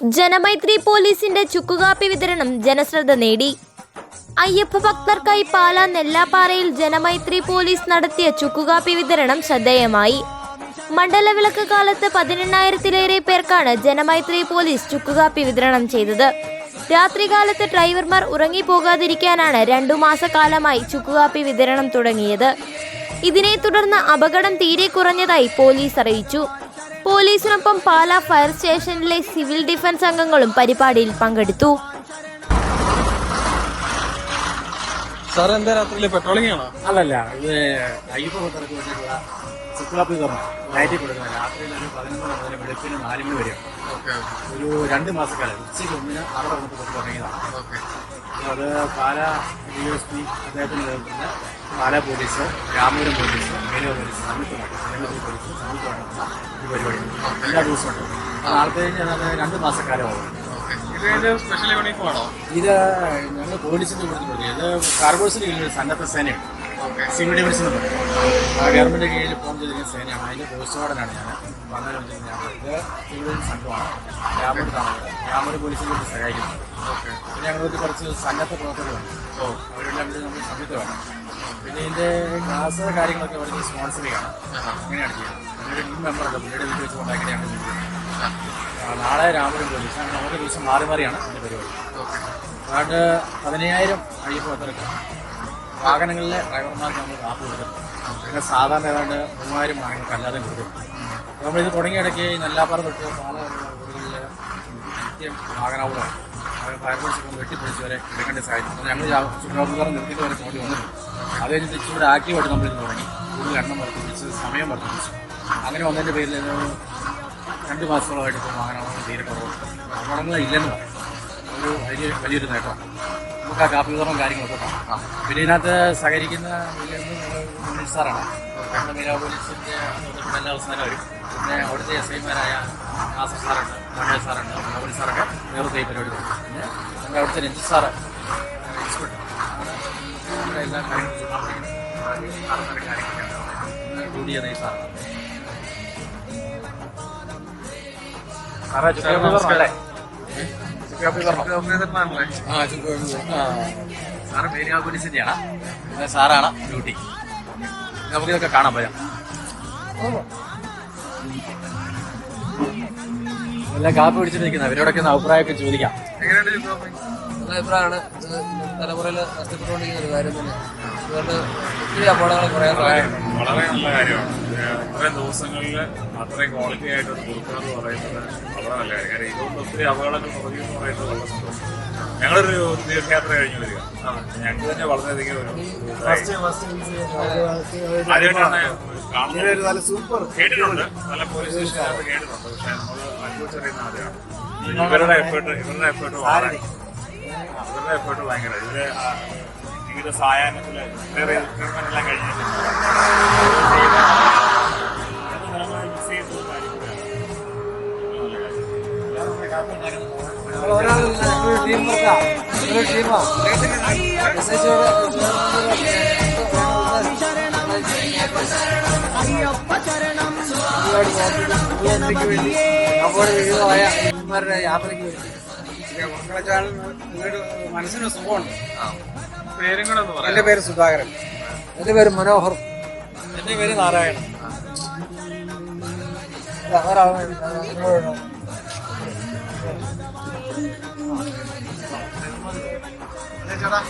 ജനമൈത്രി പോലീസിന്റെ ചുക്കുകാപ്പി വിതരണം ജനശ്രദ്ധ നേടി. അയ്യപ്പ ഭക്തർക്കായി പാലാ നെല്ലാപ്പാറയിൽ ജനമൈത്രി പോലീസ് നടത്തിയ ചുക്കുകാപ്പി വിതരണം ശ്രദ്ധേയമായി. മണ്ഡലവിളക്ക് കാലത്ത് പതിനെണ്ണായിരത്തിലേറെ പേർക്കാണ് ജനമൈത്രി പോലീസ് ചുക്കുകാപ്പി വിതരണം ചെയ്തത്. രാത്രികാലത്ത് ഡ്രൈവർമാർ ഉറങ്ങിപ്പോകാതിരിക്കാനാണ് രണ്ടു മാസക്കാലമായി ചുക്കുകാപ്പി വിതരണം തുടങ്ങിയത്. ഇതിനെ തുടർന്ന് അപകടം തീരെ കുറഞ്ഞതായി പോലീസ് അറിയിച്ചു. പോലീസിനൊപ്പം പാലാ ഫയർ സ്റ്റേഷനിലെ സിവിൽ ഡിഫൻസ് അംഗങ്ങളും പരിപാടിയിൽ പങ്കെടുത്തു. സാർ എന്താ രാത്രിയിൽ പെട്രോളിംഗ് ആണോ? അല്ലല്ല ഇത് അയ്യപ്പ ഭക്തർക്ക് വേണ്ടിയിട്ടുള്ള ശുക്ലാപ്പി തുറന്നു. ലൈറ്റിൽ കൊടുക്കുന്നത് രാത്രിയിൽ ഒരു പതിനൊന്ന് മുതൽ വെളുപ്പിന് നാല് മണി വരെ. ഓക്കെ ഒരു രണ്ട് മാസക്കാലം ഉച്ചയ്ക്ക് ഒന്നിന് അവിടെ വന്നിട്ട് തൊട്ട് തുടങ്ങിയതാണ്. ഓക്കെ. അത് പാല ഡി എസ് പി അദ്ദേഹത്തിന്റെ നേതൃത്വത്തിൽ പാല പോലീസ് രാമപുരം പോലീസ് മേലുവ പോലീസ് സംയുക്തമായിട്ട് തിരുവനന്തപുരം പോലീസ് സംയുക്തമായിട്ടുള്ള ഈ പരിപാടി എല്ലാ ദിവസവും ഉണ്ട്. അത് രണ്ട് മാസക്കാലമാണ് ഇത് ഞങ്ങൾ പോലീസിന് കൊടുത്തിട്ടുണ്ട് ഇത് കാർബോഴ്സിന് കീഴിൽ സന്നദ്ധ സേനയാണ്. ഓക്കെ. സിവിൽ ഡിഫൻസ് എന്ന് പറയും. ആ ഗവൺമെന്റ് കീഴിൽ ഫോം ചെയ്തിരിക്കുന്ന സേനയാണ്. അതിന്റെ പോസ്റ്റ് വാർഡനാണ് ഞാൻ വന്നതിന് ഇത് സിവിൽ ഡിഫൻസ് സംഘമാണ്. രാമൂരിലാണ് ഗ്രാമീണ പോലീസിനെ കൊണ്ട് സഹായിക്കുന്നത് ഓക്കെ. പിന്നെ ഞങ്ങൾക്ക് കുറച്ച് സന്നദ്ധ പ്രവർത്തകരുണ്ട്. ഓ. അവരുടെ നമ്മൾ സംയുക്തമാണ് പിന്നെ ഇതിന്റെ ക്ലാസ് കാര്യങ്ങളൊക്കെ വളരെ സ്പോൺസറിയാണ് അങ്ങനെയാണ് ചെയ്യുന്നത് നാളെ രാമപുരം പോലീസ് നമുക്ക് ദിവസം മാറി മാറിയാണ് ഇതിന്റെ പരിപാടി. അതുകൊണ്ട് പതിനയ്യായിരം അയ്യപ്പ അത്ര വാഹനങ്ങളിലെ ഡ്രൈവർമാർക്ക് നമ്മൾ കാപ്പ് കൊടുത്തിട്ടുണ്ട് പിന്നെ സാധാരണ ഏതാണ്ട് മൂവായിരം വാഹനങ്ങൾക്ക് അല്ലാതെ കൊടുത്തിട്ടുണ്ട് നമ്മളിത് തുടങ്ങിയ ഇടയ്ക്ക് ഈ നെല്ലാപ്പാറ തൊട്ട് പാല വരെയുള്ള റോഡുകളിൽ നിത്യം ഒക്കെ വെട്ടിപ്പൊളിച്ച് വരെ എടുക്കേണ്ട സാഹചര്യം. ഞങ്ങൾ ചുറ്റുപാടുകാരൻ നിർത്തിയിട്ട് വരെ കൂടി വന്നിട്ടുണ്ട്. അത് ഇവിടെ ആക്റ്റീവായിട്ട് നമ്മളിത് തുടങ്ങി. കൂടുതൽ എണ്ണം വർദ്ധിപ്പിച്ച് സമയം വർദ്ധിപ്പിച്ചു. അങ്ങനെ വന്നതിന്റെ പേരിൽ രണ്ട് മാസത്തോളമായിട്ട് ഇപ്പോൾ വാഹനങ്ങൾ തീരെ കുറവുണ്ട് അപകടങ്ങളില്ലെന്ന് പറയും. ഒരു വലിയ വലിയൊരു നേട്ടമാണ്. നമുക്ക് ആ കാപ്പി വിതരണം കാര്യങ്ങളൊക്കെ കാണാം. പിന്നെ ഇതിനകത്ത് സഹകരിക്കുന്ന മിനിസ്റ്ററാണ് സാറാണ്. നമ്മുടെ മീരാ പോലീസിന്റെ നല്ല അവസാനം വരും പിന്നെ അവിടുത്തെ എസ് ഐമാരായ ആസഫ് സാറുണ്ട് മണ്ണേ സാറുണ്ട് മോഹൻ സാറൊക്കെ നേതൃത്വം പരിപാടി പിന്നെ നമ്മുടെ അവിടുത്തെ രഞ്ജിത് സാറ് നമ്മുടെ എല്ലാ കാര്യങ്ങളും സാറാണ് സാറേ സാറ് മേരിയാ പിന്നെ ഡ്യൂട്ടി. നമുക്കിതൊക്കെ കാണാൻ പറ്റാം എല്ലാം കാപ്പി പിടിച്ചിട്ട് നിൽക്കുന്ന അവരോടൊക്കെ ഒന്ന് അഭിപ്രായമൊക്കെ ചോദിക്കാം. എങ്ങനെയുണ്ട് അഭിപ്രായമാണ് ഇത് തലമുറയിൽ നഷ്ടപ്പെട്ടുകൊണ്ടിരിക്കുന്ന ഒരു കാര്യം തന്നെ. അതുകൊണ്ട് ഒത്തിരി അപകടങ്ങൾ കുറയാൻ വളരെ നല്ല കാര്യമാണ്. ഇത് ഇത്രയും ദിവസങ്ങളിൽ അത്രയും ക്വാളിറ്റി ആയിട്ട് കൊടുക്കുക എന്ന് പറയുന്നത് വളരെ നല്ല കാര്യം. കാര്യം ഇതുകൊണ്ട് ഒത്തിരി അപകടങ്ങൾ കുറഞ്ഞു എന്ന് പറയുന്നത് വളരെ സന്തോഷം. ഞങ്ങളൊരു തീർത്ഥയാത്ര കഴിഞ്ഞു വരിക. ഞങ്ങൾക്ക് തന്നെ വളരെയധികം ഒരു ഇതായി. ആദ്യമായിട്ടാണ് കാണുന്നത്. കേട്ടിട്ടുണ്ട്. നല്ല പോലീസ് സ്റ്റേഷനകത്ത് കേട്ടിട്ടുണ്ട്. പക്ഷെ നമ്മൾ അനുഭവിച്ചറിയുന്ന ആദ്യമാണ്. ഇവരുടെ എഫേർട്ട് ഇവരുടെ എഫേർട്ട് വളരെ ഇവരുടെ എഫേർട്ട് ഭയങ്കര ഇവര് ആ വിവിധ സായാഹ്നത്തില് വേറെ റിക്രൂട്ട്മെന്റ് എല്ലാം കഴിഞ്ഞിട്ട് മിസ് ചെയ്യുന്ന കാര്യം കൂടെയാണ് നമ്മൾ ഒരാളില്ല ഞങ്ങളൊരു ടീം യാത്രയ്ക്ക് വേണ്ടി വേണ്ടി മനസ്സിന് സുഖമുണ്ട്. പേരും കൂടെ ഒന്ന് പറയാം? എന്റെ പേര് സുധാകരൻ. എന്റെ പേര് മനോഹർ. എന്റെ പേര് നാരായണൻ. ചേട്ടാ